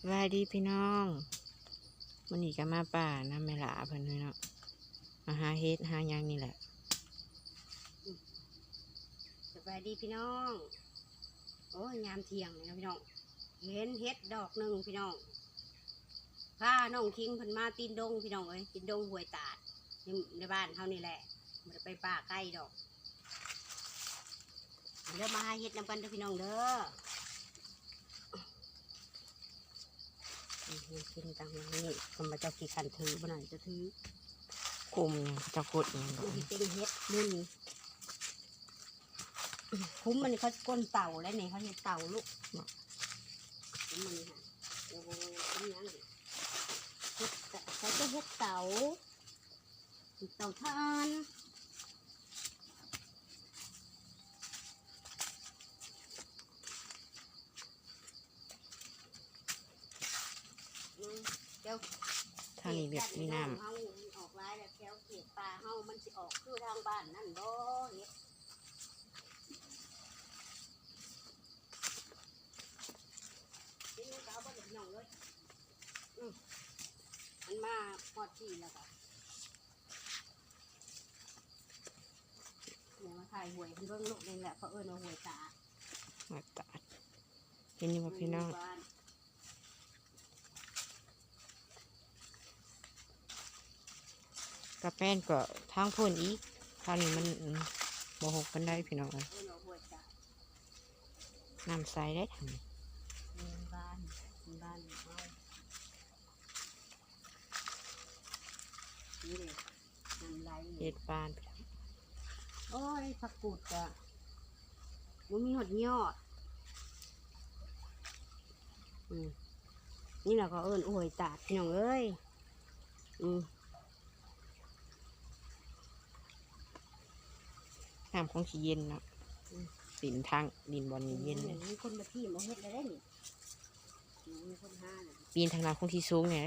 สบายดีพี่น้องวันนี้ก็มาป่านะไม่ละเพิ่นพี่เนาะมาหาเฮ็ดหายังนี่แหละสบายดีพี่น้อง โอ้ยยามเที่ยงเลยนะพี่น้อง เห็นเฮ็ดดอกหนึ่งพี่น้องพาน้องคิงเพิ่นมาตีนดงพี่น้องเอ้ยตีนดงหวยตาดในบ้านเขานี่แหละมันไปป่าใกล้ดอกเดี๋ยวมาหาเฮ็ดนำกันเด้อพี่น้องเด้อ กินตังนี้ก็มาเจ้ากี่ขันถือบ่หน่อยจะถือกลุ่มหยังเจะกดหยังดอกนี่เป็นเฮ็ดมุนคุ้มมันนี่เขาก้นเต่าแล้วนี่เขาเฮ็ดเต่าลูกคุ้มมันนี่ค่ะโอ้โหคุ้มยังนี่เฮ็ดเต่าเขาจะเฮ็ดเต่าเต่าทานอืมเดี๋ยว ทางนี้แบบมีน้ เฮาออกลายแล้วแถวเขตป่าเฮามันสิออกคือทางบ้านนั่นบ่เฮ็ดนี่มันก็เอาบ่ได้น้องเลยอืมมันมาฮอดที่แล้วก็เนี่ยมายหวยเพิ่นเบิ่งลูกนี่แหละเขาเอิ้นว่าหวยตามาตัดเห็นอยู่ว่พี่น้องกระแป้นก็ทางพ่นอีกทางนี้มันอืมบ่หกกันได้พี่น้องน้ำใสได้ทางนี้เมืองบ้านเมืองบ้านเฮานี่เลยน้ำไหลเฮ็ดบานพี่ ยผักกูดกะมันมีหดยอดอืมนี่แหละก็เอิญโอ้ยตาดพี่น้องเอ้ยอืมน้ำของสีเย็นเนาะดินทางดินบอลนี่เย็นเลยมีคนมาที่มาเฮ็ดได้นี่อืมมีคนห้าน่ะปีนทางน้ำของที่สูงเนี่ย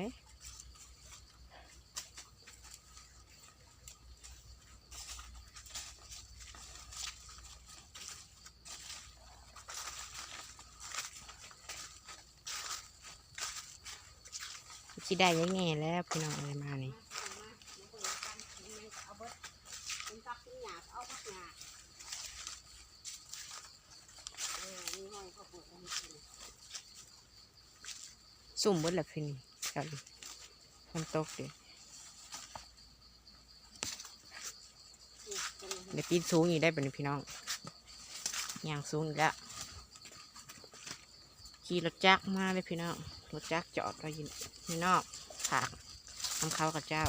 สิได้ยังไงแล้วพี่น้องอะไรมานี่มาเอามบ่นหยังก็เอาเบิดเป็นกับเป็นหยาบเอาพักหยาบเออมีห้อยข้าวโพดอันนี้กินสุ่มเบิดละคืนนี้ครับมันตกเดี๋ยวเดี๋ยวปีนสูงอีกได้เป็นพี่น้องย่างสูงอีกแล้วขี่รถจักรมาเลยพี่น้อง รถจักรจอดไว้อยินพี่นอกผากทำเขากับเจ้า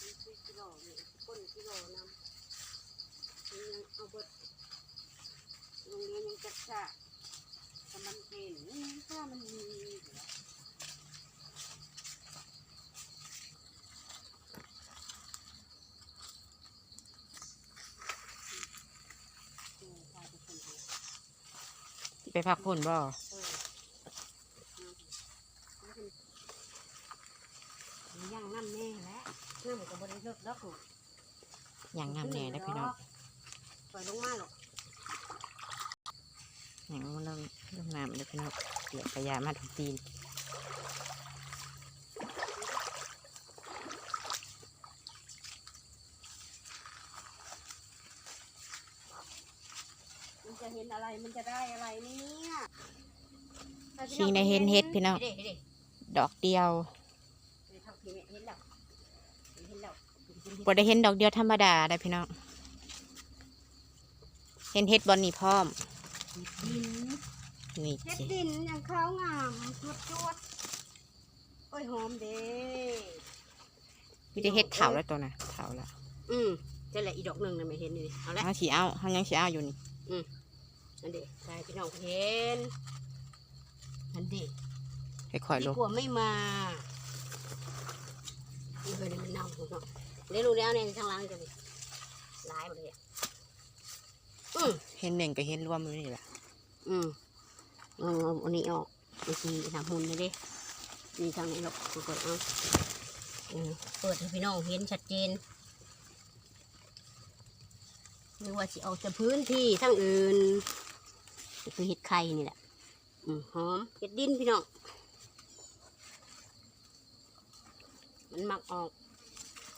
มีสี่กิโลนี่ก้นกิโลนำมียังเอาบิดโรงเรียนยังจัดฉากแต่มันเป็นถ้ามันมีเหลือเออพาไปคนเดียว ที่ ไปพักผ่อนบ่ย่างน้ำแน่แล้วน้ำกับบริเลิกแล้วอย่างน้ำแน่ได้อพี่น้องปล่อยลงมาหรอกอย่างมันเริ่มน้ำเลยพี่น้องเดี๋ยวพยะมาทุกตีน มันจะ เห็นอะไรมันจะได้อะไรเนี่ยชิงในเห็นเฮ็ดพี่น้องเด็ดเด็ดดอกเดียวเด็ดทำพี่แม่เห็นแล้วเห็นแล้วบ่ได้เห็นดอกเดียวธรรมดาได้อพี่น้องเห็นเฮ็ดบอลนี่พร้อมดินนี่เฮ็ดสิดินอย่างขาวงามจวดจวดโอ้ยหอมเด้มีแต่เฮ็ดเถาแล้วตัวน่ะเถาแล้วอืมจะแหละอีดอกหนึ่งนะไม่เห็นนี่เอาละเขาสีเอาเขายังสีเอาอยู่นี่อั นเด็กใช่พี่น้องเห็นอันเด็กค่อยๆลดีงกว่าไม่มานี่เคยได้มันเน่าเนาะเดี๋ยวรู้แล้วเนี่ยทางหล่างจะมีหลายหมดเลยอะอืมเห็นหนึ่งก็เห็นรวมอยู่นี่แหละอืมเอาเอาอันนี้ออกบางทีทำหุ่นเลยเดิมีทางไหนหรอกกดเอาอืมเปิดให้พี่น้องเห็นชัดเจนหรือว่าสิออกจากพื้นที่ทั้งอื่น คือเห็ดไข่นี่แหละอหอมเห็ดดินพี่น้องมันมักออก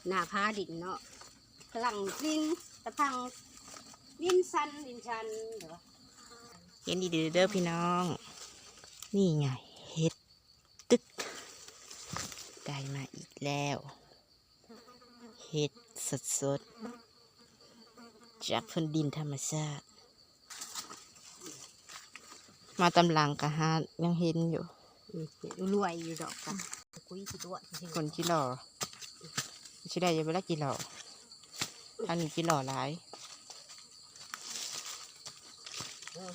หน้าผ้าดินเนาะกลังดินตะพังดินสันดินชันเดี๋ยวเห็นดีเด้อพี่น้อง นี่ไงเห็ดตึกได้มาอีกแล้วเห็ดสดๆจากพื้นดินธรรมชาติ มาตำหลังกะฮายังเห็นอยู่อืมเนี่ยรวยอยู่ดอกกันคุยสิตัวจริงคนที่หล่อชิได้อยังเวลากี่หล่อทางนี้กี่หล่อหลายเออ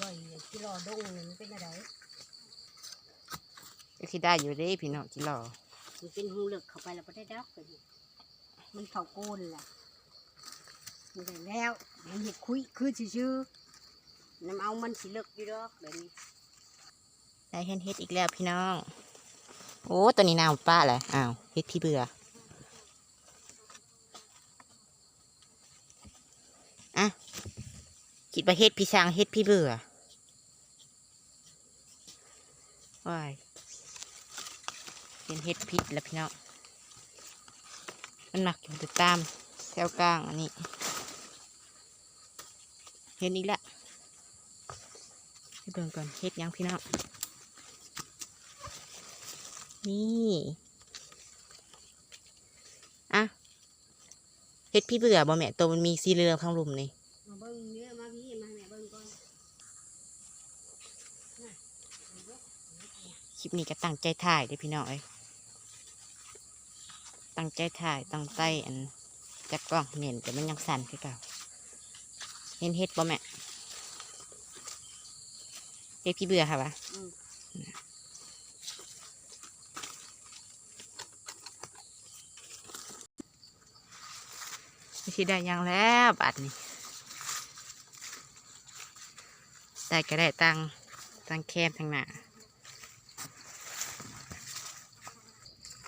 รวยอยู่ที่รอดงนี่มันเป็นอะไรก็คิดได้อยู่เด้พี่น้องกี่หล่อมันเป็นหูเหลือกเข้าไปแล้วก็ได้ดับไปนี่มันเข่าโกนแหละมันได้แล้วมันเห็ดคุยคือชื่อๆ น้ำเอามันสิเลิกอยู่ดอกเดี๋ยวนี้ได้เห็นเฮ็ดอีกแล้วพี่น้อง โอ้ตัวนี้น้ำป้าเลยอ้าวเฮ็ดพี่เบื่ออะคิดว่าเฮ็ดพี่ช้างเฮ็ดพี่เบื่อว้ายเป็นเฮ็ดพิษแล้วพี่น้อง มันหมักอยู่แต่ตามแถวกลางอันนี้ เห็นอีกแล้ว เบิ่งก่อนเฮ็ดหยังพี่น้องนี่อะเฮ็ดพี่เบื่อบ่แม่ตัวมันมีสีเหลืองข้างลุมนี่มาเบิ้งเนื้อมาพี่มาแม่เบิ้งก่อนคลิปนี้ก็ตั้งใจถ่ายเด้อพี่น้องเอ้ยตั้งใจถ่ายตั้งใจอันจักกล้องเนียนแต่มันยังสั่นคือเก่าเห็นเฮ็ดบ่แม่ เฮ็ดพี่เบื่อค่ะวะอืมไม่ได้ยังแล้วบัดนี้ได้ก็ได้ตังตังแคมทางหน้า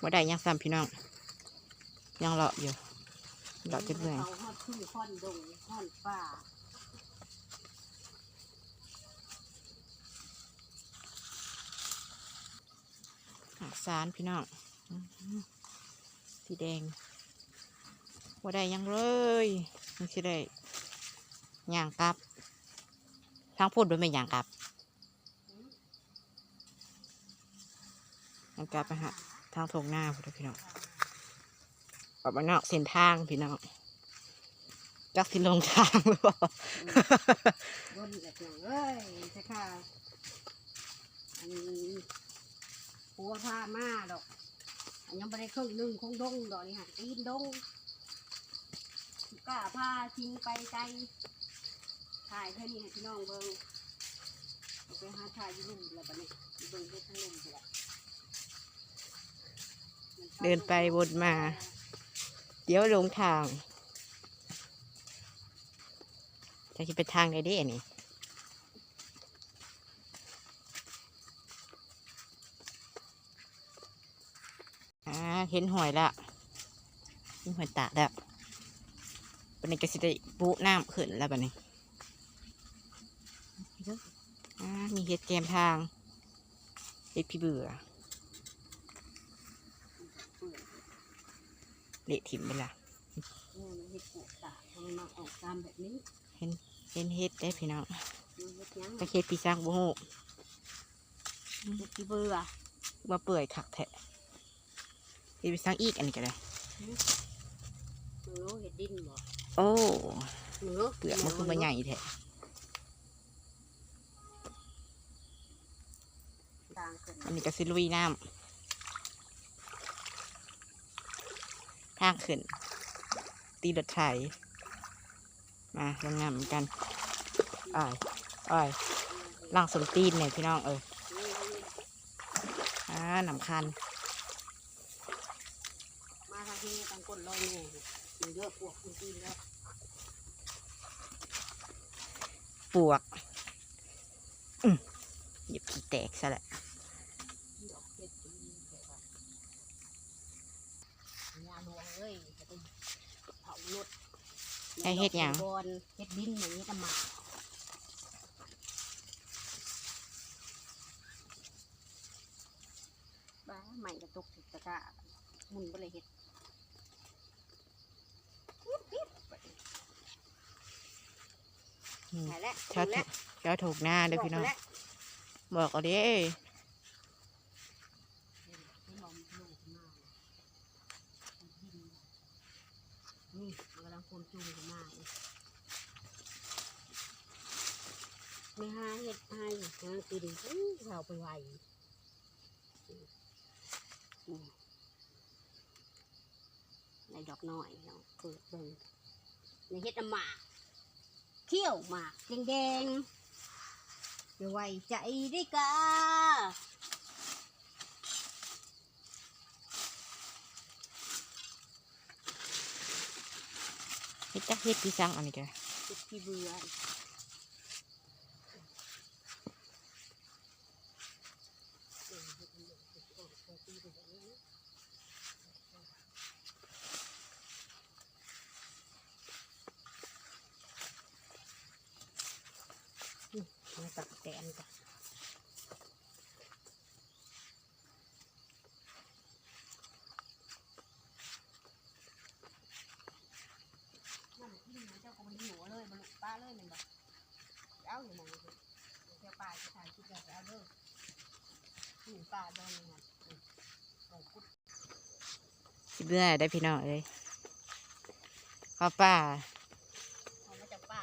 ว่าได้ยังซ้ำพี่น้อง ยังเลาะอยู่เลาะจนเมื่อย เอาฮอดขึ้นค่อนดงค่อนป่า หัก สารพี่น้องสีแดงว่าได้ยังเลยมันสิได้ย่างกลับทางพูดโดยไม่ย่างกลับย่างกลับไปฮะทางทงหน้าพี่น้องออกมานอกเส้นทางพี่น้องจักสิลงทางหรือเปล่า บนแบบอย่างเอ้ยใช่ค่ะอัน หัวผ้ามาดอกอันยังไม่ได้ครึ่งหนึ่งคงดงดอกนี่ฮะตีนดงกล้าผ้าทิ้งไปไกลถ่ายเท่นี้ให้พี่น้องเบิ้งเอาไปหาถ่ายยุ่มแล้วปะเนี่เบิ้งเฮ็ดทั้งลุ่มสิละเดินไปวนมา เดี๋ยวลงทาง จะคิดไปทางไหนเด้นี่ อ่าเห็นหอยละเห็นหอยตากแล้วปันนี้ก็สิได้ปุน้ำขึ้นแล้วบันนี้อ่ามีเห็ดแกมทางเห็ดพี่เบื่อเละถิ่มไปละเนี่ยมันเฮ็ดปลูกตาทำไมมาออกตามแบบนี้เห็นเห็นเห็ดได้พี่น้องมันเฮ็ดหยังก็เห็ดพี่สร้างบุหูเฮ็ดที่เบื่อมาเปื่อยขักแทะ เห็ดพี่สร้างอีกอันนี้ก็ได้หนูเฮ็ดดินบ่โอ้หนูเปลือกมันคือมันใหญ่แท้ต่างกันอันนี้ก็สิลุยน้ำทางขึ้น ตีรถไถมาลงน้ำเหมือนกันอ้ายอ้ายล่างสมตีนเนี่ยพี่น้องเอออ่าหนำคันมา ทางที่ต่างคนลอยแม่มันเยอะปวกคุณตีนแล้วปวกอืมเหยียบขี้แตกซะแหละดอกเฮ็ดตีนแต่ว่าญาหลวงเอ้ยจะไปเผารถให้เฮ็ดหยังบอนเฮ็ดดินอย่างนี้ตะหมาบ้าใหม่กระตุกติดตะกร้าหมุนบ่เลยเฮ็ดปิ๊บปิ๊บอืม ไปแล้วชอบแล้วชอบถูกหน้าเด้อพี่น้องบอกแล้วบอกเอาเด้ไม่ลองลูกมากนี่มันกำลังโคนจูงกันมากไม่หาเห็ดให้หากินอื้อเราไปไวอืม ในดอกน้อยเนาะเปิดเบิ่งในเห็ดน้ำหมากเขี้ยวหมากแดงๆจะไว้ใจได้กาเฮ็ดจักเฮ็ดพี่สังอันนี้จ้ะจุดที่เบื่อ มาตัดแตนจ้ะนั่นที่หนูเจ้าก็มันหัวเลยมันป้าเลยมันแบบเอาอยู่มองเลยเจ้าป้าจะถ่ายคลิปแบบเอาเลยหนูป้าโดนเงินใส่กุดสิเบื่อได้อพี่น้องเอ้ยข้าวป้าเอามาจากป้า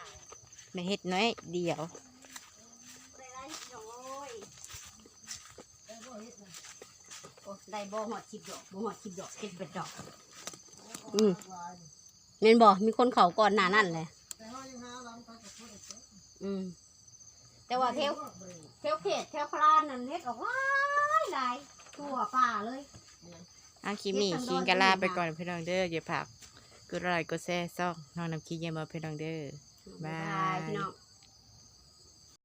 ไม่เฮ็ดน้อยเดียว ได้ไรโอ้ยได้บ่เฮ็ดนะโอ้ ได้บ่หอดชิบดอกบ่หอดชิบดอกเฮ็ดเป็นดอก อืมแม่นบ่มีคนเขาก่อนหน้านั่นเลยอืม แต่ว่าเทวเทวเขตเทวคลานนั่นเฮ็ดออกหลายหลายทั่วป่าเลย อาคลิปนี้คิงกะลาไปก่อนพี่น้องเด้ออย่าผักกดไลค์กดแชร์ซ่องน้องน้ำคิงเยี่ยมมาพี่น้องเด้อบ๊ายพี่น้อง